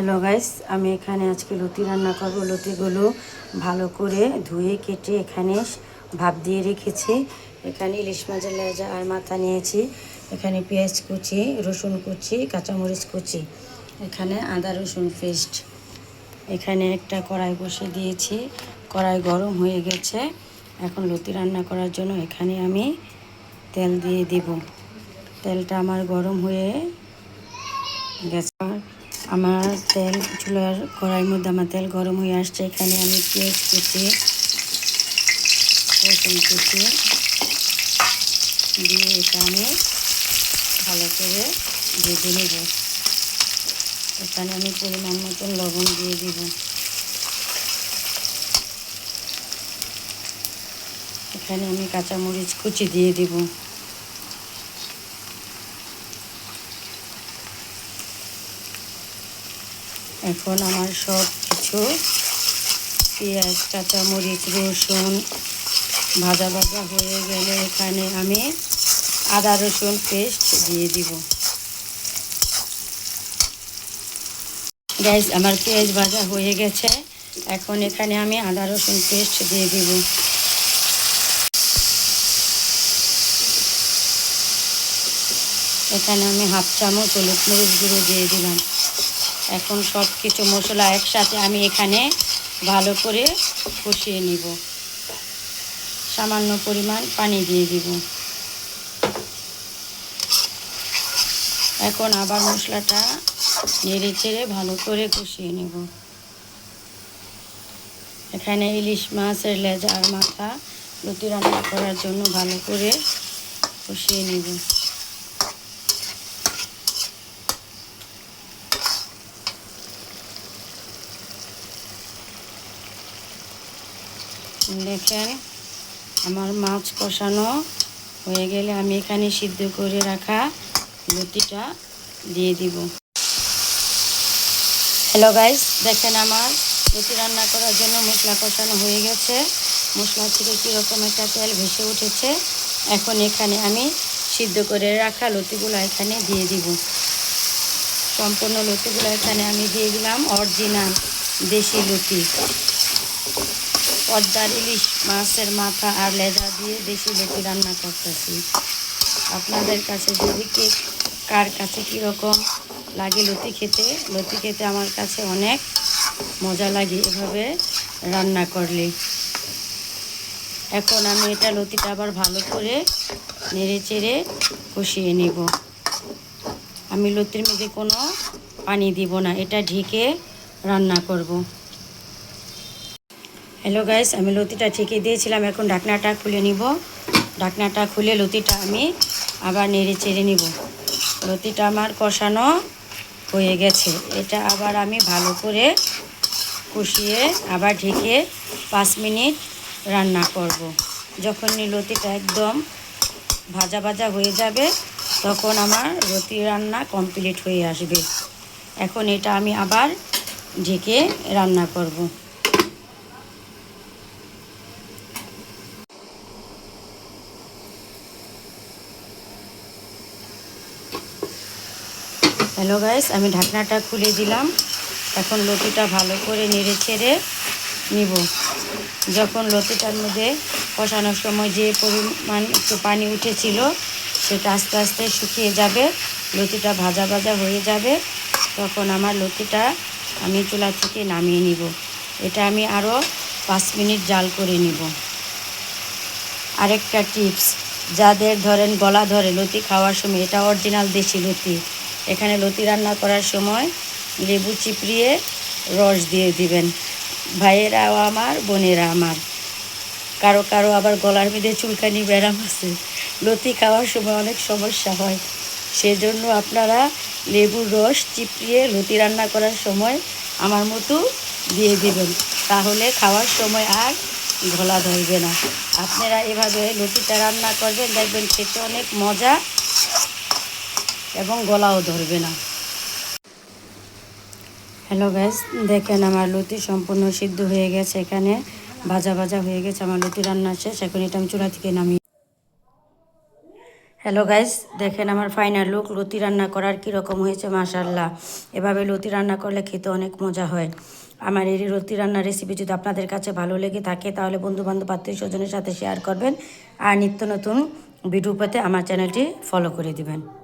Hello guys আমি এখানে আজকে লতি রান্না করব। লতিগুলো ভালো করে ধুয়ে, কেটে এখানে ভাপ দিয়ে রেখেছি। এখানে ইলিশ মাছের লেজা আর মাথা নিয়েছি। এখানে পেঁয়াজ কুচি, রসুন কুচি, কাঁচামরিচ কুচি। এখানে আদা, রসুন পেস্ট। এখানে একটা কড়াই বসে দিয়েছি। কড়াই গরম হয়ে গেছে। এখন লতি রান্না করার জন্য এখানে আমি তেল দিয়ে দিব। তেলটা আমার গরম হয়ে গেছে। আমার তেল, চুলার কড়াইয়ের মধ্যে আমার তেল গরম হয়ে আসছে। এখানে আমি পেঁয়াজ কুচি, রসুন কুচি দিয়ে এটা আমি ভালো করে ভেজে নেব। এখানে আমি পরিমাণ মতন লবণ দিয়ে দিব। এখানে আমি কাঁচামরিচ কুচি দিয়ে দিব। এখন আমার সব কিছু, পেঁয়াজ, কাঁচামরিচ, রসুন ভাজা ভাজা হয়ে গেলে এখানে আমি আদা রসুন পেস্ট দিয়ে দিব। গ্যাস আমার পেঁয়াজ ভাজা হয়ে গেছে। এখন এখানে আমি আদা রসুন পেস্ট দিয়ে দিব। এখানে আমি হাফ চামচ হলুদ মরিচ গুঁড়ো দিয়ে দিলাম। এখন সব কিছু মশলা একসাথে আমি এখানে ভালো করে কষিয়ে নিব। সামান্য পরিমাণ পানি দিয়ে দিব। এখন আবার মশলাটা নেড়ে চেড়ে ভালো করে কষিয়ে নেব। এখানে ইলিশ মাছের লেজা আর মাথা লুটি রান্না করার জন্য ভালো করে কষিয়ে নেব। দেখেন, আমার মাছ কষানো হয়ে গেলে আমি এখানে সিদ্ধ করে রাখা লুটিটা দিয়ে দিব। হ্যালো গাইস দেখেন আমার লুচি রান্না করার জন্য মশলা কষানো হয়ে গেছে। মশলা থেকে কীরকম একটা তেল ভেসে উঠেছে, এখন এখানে আমি সিদ্ধ করে রাখা লতিগুলো এখানে দিয়ে দিব। সম্পূর্ণ লতিগুলো এখানে আমি দিয়ে দিলাম অরিজিনাল দেশি লতি। পদ্মার ইলিশ মাছের মাথা আর লেজা দিয়ে দেশি লতি রান্না করতেছি। আপনাদের কাছে যদি কে, কার কাছে কীরকম লাগে লতি খেতে লতি খেতে আমার কাছে অনেক মজা লাগে এভাবে রান্না করলে। এখন আমি এটা লতিটা আবার ভালো করে নেড়ে চেড়ে কষিয়ে নিব। আমি লতির মধ্যে কোনো পানি দিব না, এটা ঢেকে রান্না করব। হ্যালো গাইস আমি লতিটা ঠেকে দিয়েছিলাম। এখন ঢাকনাটা খুলে নিব। ঢাকনাটা খুলে লতিটা আমি আবার নেড়ে চেড়ে নিব। লতিটা আমার কষানো হয়ে গেছে। এটা আবার আমি ভালো করে কষিয়ে আবার ঢেকে পাঁচ মিনিট রান্না করব। যখন লতিটা একদম ভাজা ভাজা হয়ে যাবে, তখন আমার রতি রান্না কমপ্লিট হয়ে আসবে। এখন এটা আমি আবার ঢেকে রান্না করব। হ্যালো গাইস আমি ঢাকনাটা খুলে দিলাম। এখন লতিটা ভালো করে নেড়ে ছেড়ে নিব। যখন লতিটার মধ্যে কষানোর সময় যে পরিমাণ একটু পানি উঠেছিল, সেটা আস্তে আস্তে শুকিয়ে যাবে, লতিটা ভাজা ভাজা হয়ে যাবে। তখন আমার লতিটা আমি চুলা থেকে নামিয়ে নিব। এটা আমি আরও পাঁচ মিনিট জাল করে নিব। আরেকটা টিপস, যাদের ধরেন গলা ধরে লতি খাওয়ার সময়, এটা অরিজিনাল দেশি লতি। এখানে লতি রান্না করার সময় লেবু চিপড়িয়ে রস দিয়ে দিবেন। ভাইয়েরাও আমার, বোনেরা আমার। কারও কারও আবার গলার মধ্যে চুলকানি ব্যারাম আছে। লতি খাওয়ার সময় অনেক সমস্যা হয়। সেজন্য আপনারা লেবুর রস চিপড়িয়ে লতি রান্না করার সময় আমার মতো দিয়ে দিবেন। তাহলে খাওয়ার সময় আর গলা ধরবে না। আপনারা এভাবে লতিটা রান্না করবেন, দেখবেন খেতে অনেক মজা এবং গলাও ধরবে না। হ্যালো গ্যাস দেখেন আমার লুতি সম্পূর্ণ সিদ্ধ হয়ে গেছে এখানে, ভাজা ভাজা হয়ে গেছে, আমার লুতি রান্না শেষ, এখন এটা আমি চুলা থেকে নামিয়ে হ্যালো গাইস দেখেন আমার ফাইনাল লুক লতি রান্না করার কীরকম হয়েছে মাশাল্লাহ এভাবে লতি রান্না করলে খেতে অনেক মজা হয়। আমার এই লতি রান্নার রেসিপি যদি আপনাদের কাছে ভালো লেগে থাকে, তাহলে বন্ধু বান্ধব আত্মীয় স্বজনের সাথে শেয়ার করবেন। আর নিত্য নতুন ভিডিও পেতে আমার চ্যানেলটি ফলো করে দিবেন।